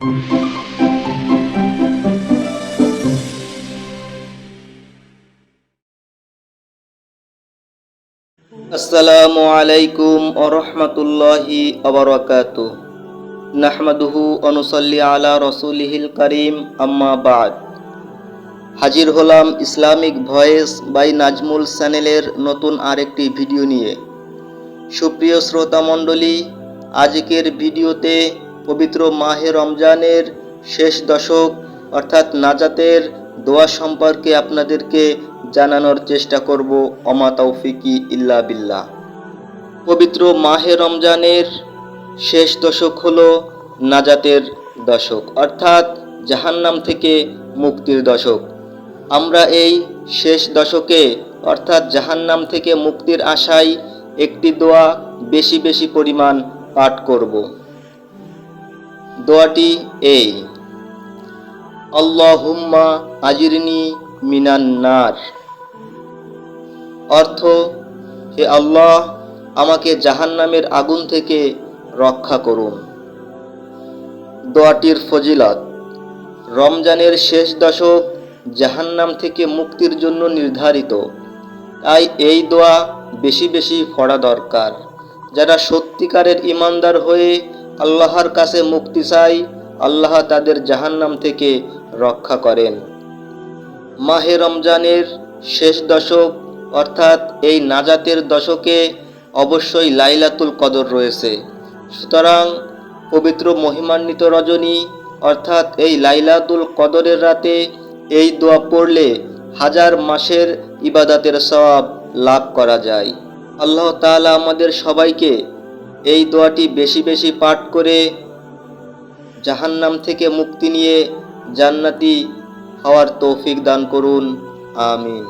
আসসালামু আলাইকুম আরহামতুল্লাহি আবরকাত নাহমাদুহু অনুসল্লি আলা রসুলিহিল করিম, আম্মা বাদ। হাজির হলাম ইসলামিক ভয়েস বাই নাজমুল চ্যানেলের নতুন আরেকটি ভিডিও নিয়ে। সুপ্রিয় শ্রোতা মণ্ডলী আজকের ভিডিওতে পবিত্র মাহে রমজানের শেষ দশক অর্থাৎ নাজাতের দোয়া সম্পর্কে আপনাদেরকে জানানোর চেষ্টা করব, অমা তৌফিকি ইল্লা বিল্লাহ। পবিত্র মাহে রমজানের শেষ দশক হলো নাজাতের দশক, অর্থাৎ জাহান্নাম থেকে মুক্তির দশক। আমরা এই শেষ দশকে অর্থাৎ জাহান্নাম থেকে মুক্তির আশায় একটি দোয়া বেশি বেশি পরিমাণ পাঠ করব। দোয়াটি এই আল্লাহুম্মা আজিরনি মিনান নার। অর্থ, হে আল্লাহ, আমাকে জাহান্নামের আগুন থেকে রক্ষা করুন। দোয়াটির ফজিলত, রমজানের শেষ দশক জাহান্নাম থেকে মুক্তির জন্য নির্ধারিত। তাই এই দোয়া বেশি বেশি পড়া দরকার। যারা সত্যিকারের ইমানদার হয়ে আল্লাহর কাছে মুক্তি চাই, আল্লাহ তাদের জাহান্নাম থেকে রক্ষা করেন। মাহে রমজানের শেষ দশক, অর্থাৎ এই নাজাতের দশকে অবশ্যই লাইলাতুল কদর রয়েছে। সুতরাং পবিত্র মহিমান্বিত রজনী, অর্থাৎ এই লাইলাতুল কদরের রাতে এই দোয়া পড়লে হাজার মাসের ইবাদাতের সওয়াব লাভ করা যায়। আল্লাহ তাআলা আমাদের সবাইকে এই দোয়াটি বেশি বেশি পাঠ করে জাহান্নাম থেকে মুক্তি নিয়ে জান্নাতি হওয়ার তৌফিক দান করুন। আমিন।